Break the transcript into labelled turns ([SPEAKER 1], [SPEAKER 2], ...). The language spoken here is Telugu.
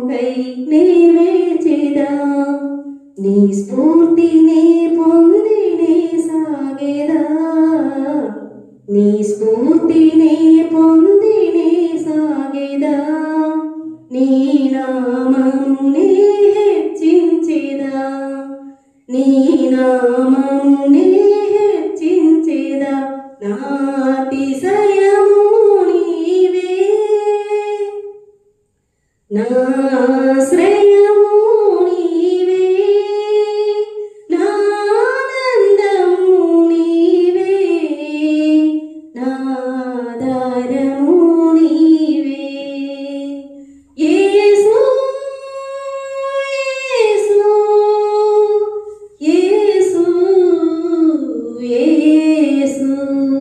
[SPEAKER 1] చిత్తముకై నే నీ స్ఫూర్తిని పొందినే సాగేదా? నీ స్ఫూర్తిని పొందినే సాగేదా? నీ నామమునే హెచ్చించేదా? నీ నామమునే హెచ్చించేదా? నాటి సై Nós venhamos.